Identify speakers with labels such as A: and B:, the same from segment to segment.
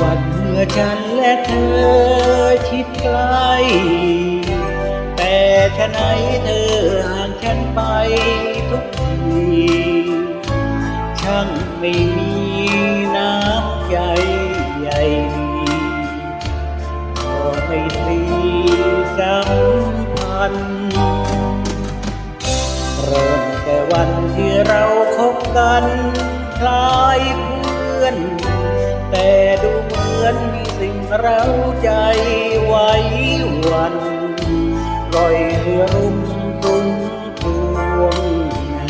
A: วันเมื่อฉันและเธอชิดใกล้แต่ชะไหนเธอห่างฉันไปทุกทีช่างไม่มีน้ำใจใหญ่ดีอไม่สีสัมพันเริ่มแต่วันที่เราคบกัน ดูเหมือนมีสิ่งเร้าใจไว้วันปล่อยเรือรุ่มตุงทวง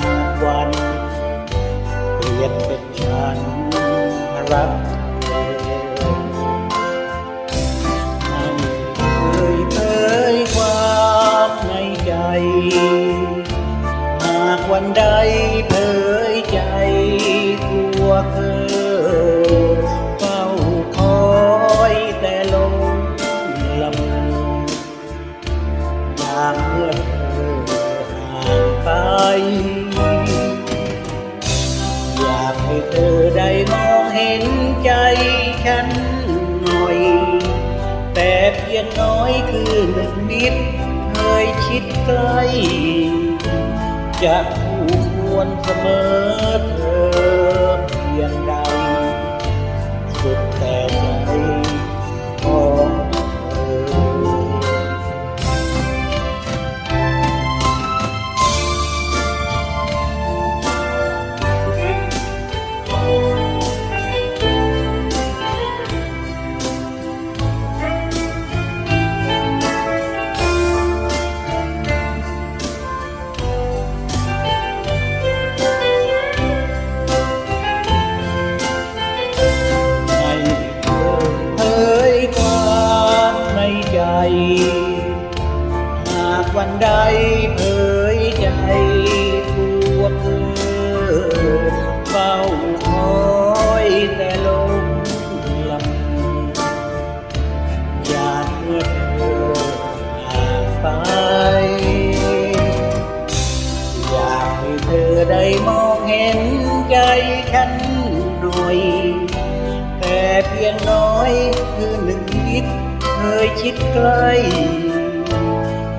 A: นาวันเปลี่ยนเป็นฉันรักเธอไม่เคยเผยความในใจ หากวันใดเผยใจตัวเธอ อยากให้เธอได้มองเห็นใจฉันหน่อย แต่เพียงน้อยคือหนึ่งนิดเคยคิดใกล้จะคู่ควรเสมอเธ หากวันใดเผยใจตัวเธอเฝ้าคอยแต่ลมลำอยากเมื่อเธอห่างไป อยากให้เธอได้มองเห็นใจฉันหน่อยแต่เพียงน้อยคือหนึ่ง คยคิดใกล้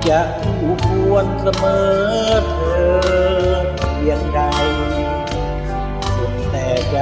A: จะคู่ควรเสมอเธอเพียงใดสุดแต่ใจ